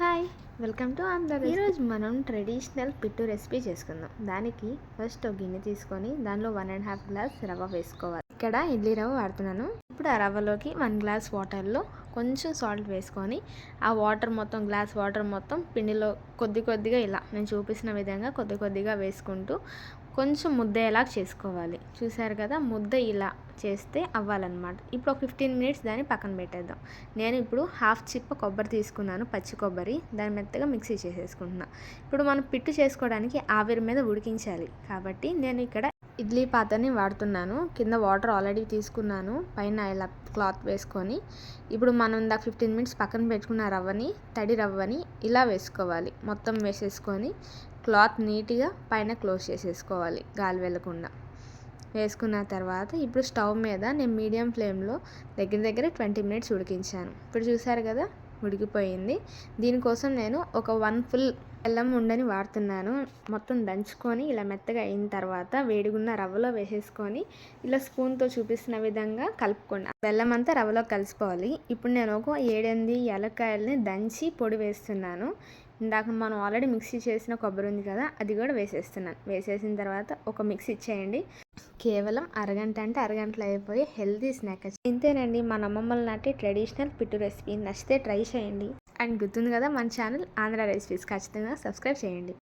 Hi. Welcome to Andhra ఈరోజు మనం traditional పిట్టు recipe చేసుకుందాం. దానికి ఫస్ట్ ఒక గిన్నె తీసుకొని దానిలో వన్ అండ్ హాఫ్ గ్లాస్ రవ్వ వేసుకోవాలి. ఇక్కడ ఇడ్లీ రవ్వ వాడుతున్నాను. ఇప్పుడు ఆ రవ్వలోకి వన్ గ్లాస్ వాటర్లో కొంచెం సాల్ట్ వేసుకొని ఆ వాటర్ మొత్తం గ్లాస్ వాటర్ మొత్తం పిండిలో కొద్ది కొద్దిగా ఇలా నేను చూపిస్తున్న విధంగా కొద్ది కొద్దిగా వేసుకుంటూ కొంచెం ముద్ద ఎలా చేసుకోవాలి. చూసారు కదా? ముద్ద ఇలా చేస్తే అవ్వాలన్నమాట. ఇప్పుడు ఒక ఫిఫ్టీన్ మినిట్స్ దాన్ని పక్కన పెట్టేద్దాం. నేను ఇప్పుడు హాఫ్ చిప్ప కొబ్బరి తీసుకున్నాను పచ్చి కొబ్బరి. దాన్ని మెత్తగా మిక్సీ చేసేసుకుంటున్నా. ఇప్పుడు మనం పిట్టు చేసుకోవడానికి ఆవిరి మీద ఉడికించాలి. కాబట్టి నేను ఇక్కడ ఇడ్లీ పాత్రని వాడుతున్నాను. కింద వాటర్ ఆల్రెడీ తీసుకున్నాను. పైన ఇలా క్లాత్ వేసుకొని. ఇప్పుడు మనం ఇందాక ఫిఫ్టీన్ మినిట్స్ పక్కన పెట్టుకున్న రవ్వని తడి రవ్వని ఇలా వేసుకోవాలి. మొత్తం వేసేసుకొని క్లాత్ నీట్గా పైన క్లోజ్ చేసేసుకోవాలి గాలి వెళ్ళకుండా. వేసుకున్న తర్వాత ఇప్పుడు స్టవ్ మీద నేను మీడియం ఫ్లేమ్లో దగ్గర దగ్గర ట్వంటీ మినిట్స్ ఉడికించాను. ఇప్పుడు చూసారు కదా? ఉడికిపోయింది దీనికోసం నేను ఒక వన్ ఫుల్ బెల్లం ఉండని వాడుతున్నాను. మొత్తం దంచుకొని ఇలా మెత్తగా అయిన తర్వాత వేడిగున్న రవ్వలో వేసేసుకొని ఇలా స్పూన్తో చూపిస్తున్న విధంగా కలుపుకోండి. బెల్లం అంతా రవ్వలో కలిసిపోవాలి. ఇప్పుడు నేను ఒక ఏడెనిమిది ఏలక్కాయలని దంచి పొడి వేస్తున్నాను. ఇందాక మనం ఆల్రెడీ మిక్సీ చేసిన కొబ్బరి ఉంది కదా అది కూడా వేసేస్తున్నాను. వేసేసిన తర్వాత ఒక మిక్స్ ఇచ్చేయండి. కేవలం అరగంట అంటే అరగంటలో అయిపోయి హెల్దీ స్నాక్ ఇంతేనండి. మన అమ్మమ్మల నాటి ట్రెడిషనల్ పిట్టు రెసిపీ నచ్చితే ట్రై చేయండి. అండ్ గుర్తుంది కదా మన ఛానల్ ఆంధ్ర రెసిపీస్ ఖచ్చితంగా సబ్స్క్రైబ్ చేయండి.